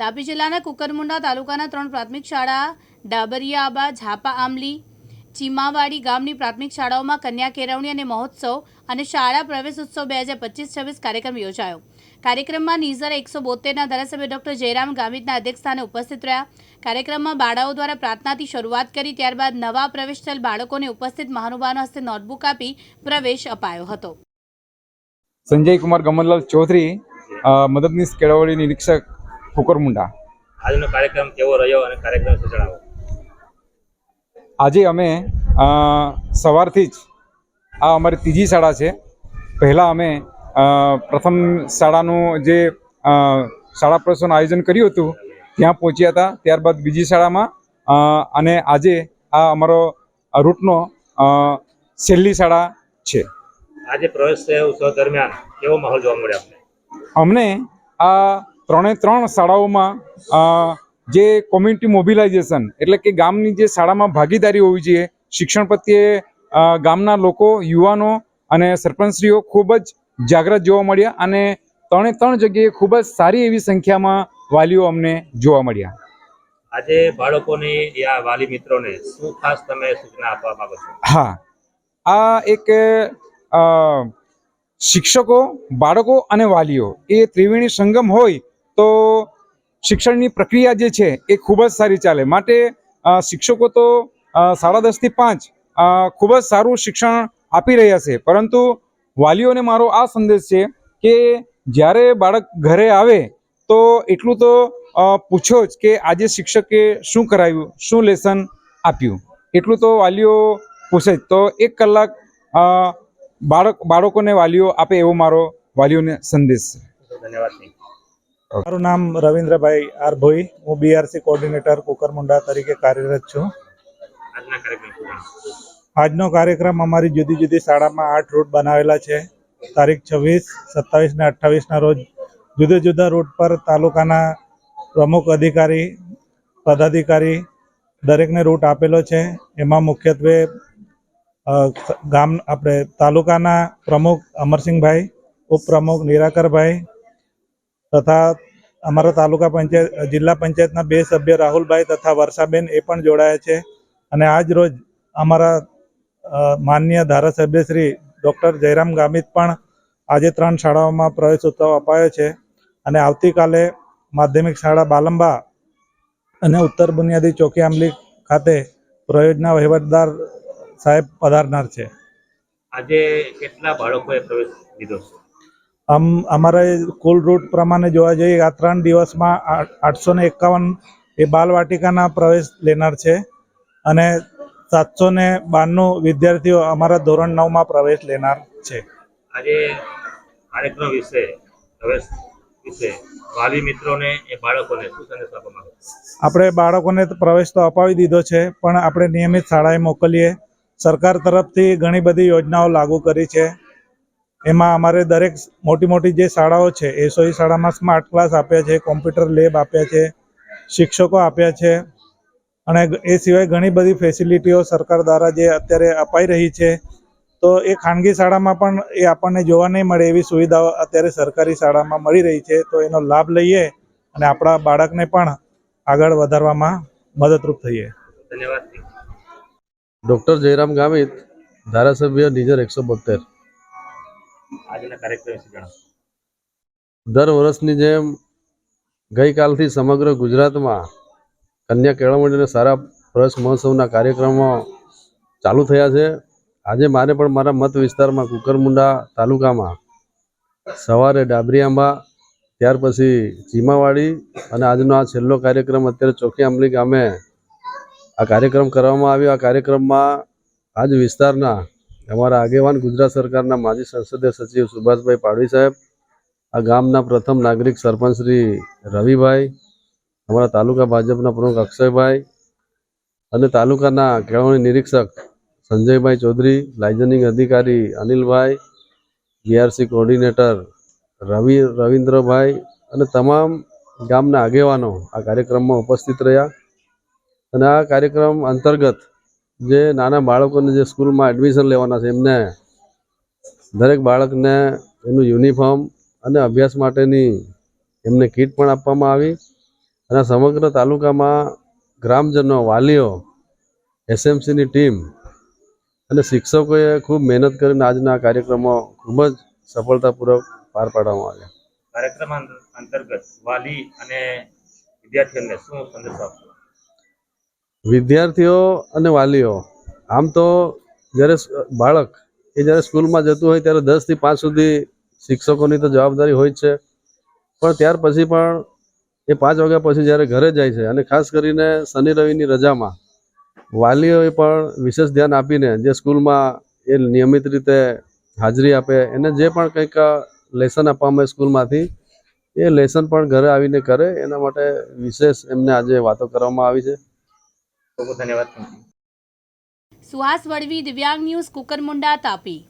તાપી જિલ્લાના કુકરમુંડા તાલુકાના ત્રણ પ્રાથમિક શાળા, ડાબરિયાબા, ઝાપા આમલી ચીમાવાડી ગામની પ્રાથમિક શાળાઓમાં કન્યા કેળવણી અને મહોત્સવ અને શાળા પ્રવેશ ઉત્સવ બે હજાર પચીસ છવ્વીસ કાર્યક્રમ યોજાયો. કાર્યક્રમમાં નીઝર એકસો બોતેરના ધારાસભ્ય ડોક્ટર જયરામ ગામિતના અધ્યક્ષસ્થાને ઉપસ્થિત રહ્યા. કાર્યક્રમમાં બાળાઓ દ્વારા પ્રાર્થનાથી શરૂઆત કરી, ત્યારબાદ નવા પ્રવેશ થયેલ બાળકોને ઉપસ્થિત મહાનુભાવના હસ્તે નોટબુક આપી પ્રવેશ અપાયો હતો. સંજય કુમાર ગમનલાલ ચૌધરી મદદનીશ કેળવણી નિરીક્ષક કુકરમુંડા આજનો કાર્યક્રમ કેવો રહ્યો અને કાર્યક્રમ જણાવો? આજે અમે સવારથી જ આ અમારી ત્રીજી શાળા છે. પહેલાં અમે પ્રથમ શાળાનું જે શાળા પ્રવેશનું આયોજન કર્યું હતું ત્યાં પહોંચ્યા હતા. ત્યારબાદ બીજી શાળામાં અને આજે આ અમારો રૂટનો છેલ્લી શાળા છે. આજે પ્રવેશ ઉત્સવ દરમિયાન કેવો માહોલ જોવા મળ્યો અમને આ ત્રણે ત્રણ શાળાઓમાં જે કોમ્યુનિટી મોબિલાઇઝેશન એટલે કે ગામની જે શાળામાં ભાગીદારી હોવી જોઈએ શિક્ષણ પ્રત્યે ગામના લોકો યુવાનો અને સરપંચશ્રીઓ ખૂબ જ જાગૃત જોવા મળ્યા અને ત્રણે ત્રણ જગ્યાએ ખૂબ જ સારી એવી સંખ્યામાં વાલીઓ અમને જોવા મળ્યા. આજે બાળકોને યા વાલી મિત્રોને શું ખાસ તમે સૂચના આપવા માંગો છો? હા. આ એક શિક્ષકો બાળકો અને વાલીઓ એ ત્રિવેણી સંગમ હોય તો શિક્ષણની પ્રક્રિયા જે છે એ ખૂબ જ સારી ચાલે. માટે શિક્ષકો તો સાડા દસથી પાંચ ખૂબ જ સારું શિક્ષણ આપી રહ્યા છે. પરંતુ વાલીઓને મારો આ સંદેશ છે કે જ્યારે બાળક ઘરે આવે, તો એટલું તો પૂછો જ કે આજે શિક્ષકે શું કરાવ્યું, શું લેસન આપ્યું? એટલું તો વાલીઓ પૂછે જ. તો એક કલાક બાળક, બાળકોને વાલીઓ આપે એવો મારો વાલીઓને સંદેશ છે. ધન્યવાદ. મારું નામ રવિન્દ્રભાઈ આર ભોઈ હું બીઆરસી કોર્ડિનેટર કુકરમુંડા તરીકે કાર્યરત છું. આજના કાર્યક્રમ અમારી જુદી જુદી શાળામાં આઠ રૂટ બનાવેલા છે. તારીખ છવ્વીસ સત્તાવીસ ને અઠ્ઠાવીસના રોજ જુદા જુદા રૂટ પર તાલુકાના પ્રમુખ અધિકારી પદાધિકારી દરેકને રૂટ આપેલો છે. એમાં મુખ્યત્વે ગામ આપણે તાલુકાના પ્રમુખ અમરસિંહભાઈ ઉપપ્રમુખ નિરાકરભાઈ તથા અમારા તાલુકા પંચાયત, જિલ્લા પંચાયતના બે સભ્ય રાહુલભાઈ તથા વર્ષાબેન એ પણ જોડાયા છે. અને આજ રોજ અમારા માન્ય ધારાસભ્ય શ્રી ડૉક્ટર જયરામ ગામિત પણ આજે ત્રણ શાળાઓમાં પ્રવેશ ઉત્સવ અપાયો છે. અને આવતીકાલે માધ્યમિક શાળા બાલંબા અને ઉત્તર બુનિયાદી ચોકી આંબલી ખાતે પ્રયોજના વહીવટદાર સાહેબ પધારનાર છે. આજે કેટલા બાળકોએ પ્રવેશ લીધો છે? આમ અમારે કુલ રૂટ પ્રમાણે જોવા જઈએ આ ત્રણ દિવસમાં આઠસો ને એકાવન એ બાલવાટિકાના પ્રવેશ લેનાર છે અને સાતસો ને બાણું વિદ્યાર્થીઓ અમારા ધોરણ નવમાં પ્રવેશ લેનાર છે. આજે કાર્યક્રમ વિશે પ્રવેશ વિશે વાલી મિત્રોને એ બાળકોને શું સંદેશ આપવા માંગો આપણે બાળકોને પ્રવેશ તો અપાવી દીધો છે પણ આપણે નિયમિત શાળાએ મોકલીએ. સરકાર તરફથી ઘણી બધી યોજનાઓ લાગુ કરી છે. એમાં અમારે દરેક મોટી મોટી જે શાળાઓ છે એસોઈ શાળામાં સ્માર્ટ ક્લાસ આપ્યા છે કોમ્પ્યુટર લેબ આપ્યા છે શિક્ષકો આપ્યા છે અને એ સિવાય ઘણી બધી ફેસિલિટીઓ સરકાર દ્વારા જે અત્યારે અપાઈ રહી છે. તો એ ખાનગી શાળામાં પણ એ આપણને જોવા નહીં મળે એવી સુવિધાઓ અત્યારે સરકારી શાળામાં મળી રહી છે. તો એનો લાભ લઈએ અને આપણા બાળકને પણ આગળ વધારવામાં મદદરૂપ થઈએ. ધન્યવાદ. ડૉક્ટર જયરામ ગામિત ધારાસભ્ય નિઝર એકસો બોતેર દર વર્ષની જેમ ગઈકાલથી સમગ્ર ગુજરાતમાં કન્યા કેળવણી સારા પ્રવેશ મહોત્સવના કાર્યક્રમો ચાલુ થયા છે. આજે મારે પણ મારા મત વિસ્તારમાં કુકરમુંડા તાલુકામાં સવારે ડાબરીઆંબા, ત્યાર પછી ચીમાવાડી અને આજનો આ છેલ્લો કાર્યક્રમ અત્યારે ચોખી આંબલી ગામે આ કાર્યક્રમ કરવામાં આવ્યો. આ કાર્યક્રમમાં આજ વિસ્તારના અમારા આગેવાન ગુજરાત સરકારના માજી સંસદીય સચિવ સુભાષભાઈ પાડવી સાહેબ, આ ગામના પ્રથમ નાગરિક સરપંચ શ્રી રવિભાઈ, અમારા તાલુકા ભાજપના પ્રમુખ અક્ષયભાઈ અને તાલુકાના કેળવણી નિરીક્ષક સંજયભાઈ ચૌધરી લાઇઝનિંગ અધિકારી અનિલભાઈ બીઆરસી કોર્ડિનેટર રવિ રવિન્દ્રભાઈ અને તમામ ગામના આગેવાનો આ કાર્યક્રમમાં ઉપસ્થિત રહ્યા. અને આ કાર્યક્રમ અંતર્ગત જે નાના બાળકોને જે સ્કૂલમાં એડમિશન લેવાના છે, એમને દરેક બાળકને એનું યુનિફોર્મ અને અભ્યાસ માટેની એમને કીટ પણ આપવામાં આવી અને સમગ્ર તાલુકામાં ગ્રામજનો, વાલીઓ એસએમસીની ટીમ અને શિક્ષકોએ ખૂબ મહેનત કરીને આજના કાર્યક્રમો ખૂબ જ સફળતાપૂર્વક પાર પાડવામાં આવ્યા. કાર્યક્રમ અંતર્ગત વાલી અને વિદ્યાર્થીઓને શું સંદેશ આપશો? વિદ્યાર્થીઓ અને વાલીઓ, આમ તો જ્યારે બાળક એ જ્યારે સ્કૂલમાં જતું હોય ત્યારે દસથી પાંચ સુધી શિક્ષકોની તો જવાબદારી હોય જ છે. પણ ત્યાર પછી પણ એ પાંચ વાગ્યા પછી જ્યારે ઘરે જાય છે અને ખાસ કરીને શનિ રવિની રજામાં વાલીઓએ પણ વિશેષ ધ્યાન આપીને જે સ્કૂલમાં એ નિયમિત રીતે હાજરી આપે, એને જે પણ કંઈક લેસન આપવામાં આવે સ્કૂલમાંથી, એ લેસન પણ ઘરે આવીને કરે. એના માટે વિશેષ એમને આજે વાતો કરવામાં આવી છે. ખૂબ ધન્યવાદ. સુહાસ વડવી દિવ્યાંગ ન્યૂઝ કુકરમુંડા તાપી.